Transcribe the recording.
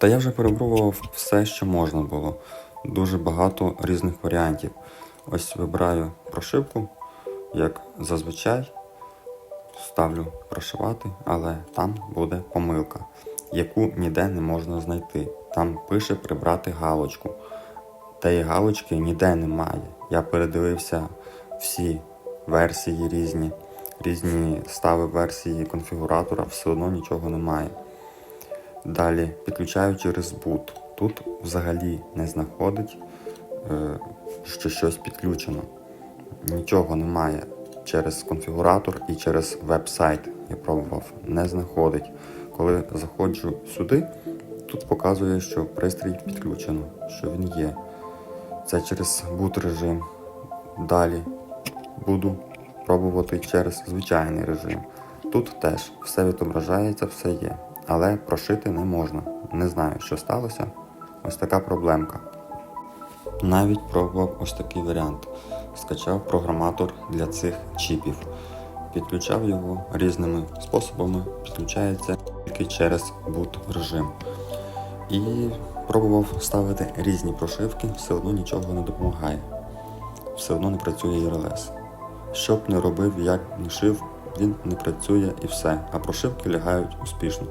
Та я вже перепробував все, що можна було. Дуже багато різних варіантів. Ось вибираю прошивку, як зазвичай. Ставлю прошивати, але там буде помилка, яку ніде не можна знайти. Там пише прибрати галочку. Тієї галочки ніде немає. Я передивився всі версії різні, різні стави версії конфігуратора, все одно нічого немає. Далі підключаю через boot. Тут взагалі не знаходить, е, що щось підключено. Нічого немає через конфігуратор і через веб-сайт. Я пробував, не знаходить. Коли заходжу сюди, тут показує, що пристрій підключено, що він є. Це через boot режим. Далі буду пробувати через звичайний режим. Тут теж все відображається, все є, але прошити не можна. Не знаю, що сталося. Ось така проблемка. Навіть пробував ось такий варіант. Скачав програматор для цих чіпів. Підключав його різними способами, підключається тільки через boot режим. І пробував ставити різні прошивки, все одно нічого не допомагає. Все одно не працює IRLS. Що б не робив, як не шив, він не працює і все, а прошивки лягають успішно.